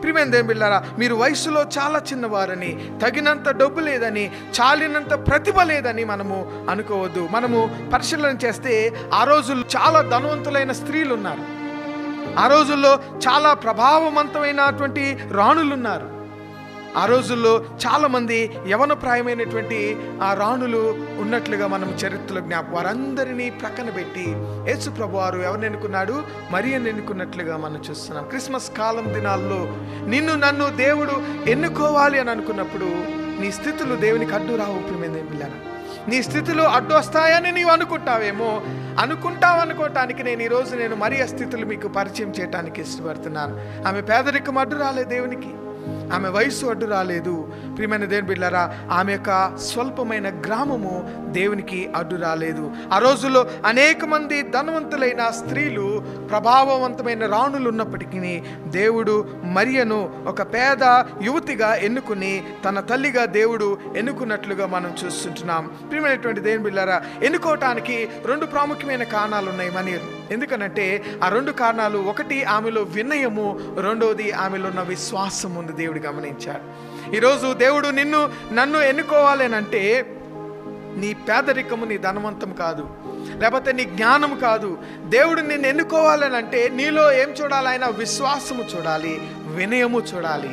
ప్రియమైన బిళ్ళారా మీరు వయసులో చాలా చిన్నవారని తగినంత డబ్బు లేదని చాలినంత ప్రతిభ లేదని మనము అనుకోవద్దు. మనము పరిశీలన చేస్తే ఆ రోజుల్లో చాలా ధనవంతులైన స్త్రీలు ఉన్నారు ఆ రోజుల్లో చాలా ప్రభావవంతమైనటువంటి రాణులు ఉన్నారు ఆ రోజుల్లో చాలామంది యవనప్రాయమైనటువంటి ఆ రాణులు ఉన్నట్లుగా మనం చరిత్రలో జ్ఞాప వారందరినీ ప్రక్కన పెట్టి యేసు ప్రభు వారు ఎవరిని ఎన్నుకున్నాడు? మరి ఎన్నుకున్నట్లుగా మనం చూస్తున్నాం. క్రిస్మస్ కాలం దినాల్లో నిన్ను నన్ను దేవుడు ఎన్నుకోవాలి అని అనుకున్నప్పుడు నీ స్థితులు దేవునికి అడ్డు రావు ప్రియమైన పిల్లలు నీ స్థితులు అడ్డు వస్తాయని నీవు అనుకుంటావేమో? అనుకుంటావు అనుకోవటానికి నేను ఈరోజు నేను మరి స్థితులు మీకు పరిచయం చేయడానికి ఇష్టపడుతున్నాను. ఆమె పేదరికం అడ్డు రాలే దేవునికి. ఆమె వయసు అడ్డు రాలేదు. ప్రియమైన దేవుని బిడ్డారా ఆమె యొక్క స్వల్పమైన గ్రామము దేవునికి అడ్డు రాలేదు. ఆ రోజుల్లో అనేక మంది ధనవంతులైన స్త్రీలు ప్రభావవంతమైన రాణులు ఉన్నప్పటికీ దేవుడు మరియను ఒక పేద యువతిగా ఎన్నుకుని తన తల్లిగా దేవుడు ఎన్నుకున్నట్లుగా మనం చూస్తుంటున్నాం. ప్రియమైనటువంటి దేవుని బిళ్ళారా ఎన్నుకోవటానికి రెండు ప్రాముఖ్యమైన కారణాలు ఉన్నాయి మనీరు ఎందుకనంటే ఆ రెండు కారణాలు ఒకటి ఆమెలో వినయము రెండోది ఆమెలో ఉన్న విశ్వాసం ఉంది దేవుడు గమనించాడు. ఈరోజు దేవుడు నిన్ను నన్ను ఎన్నుకోవాలి అంటే నీ పేదరికము నీ ధనవంతం కాదు. లేకపోతే నీ జ్ఞానం కాదు. దేవుడు నిన్ను ఎన్నుకోవాలని అంటే నీలో ఏం చూడాలి? ఆయన విశ్వాసము చూడాలి వినయము చూడాలి.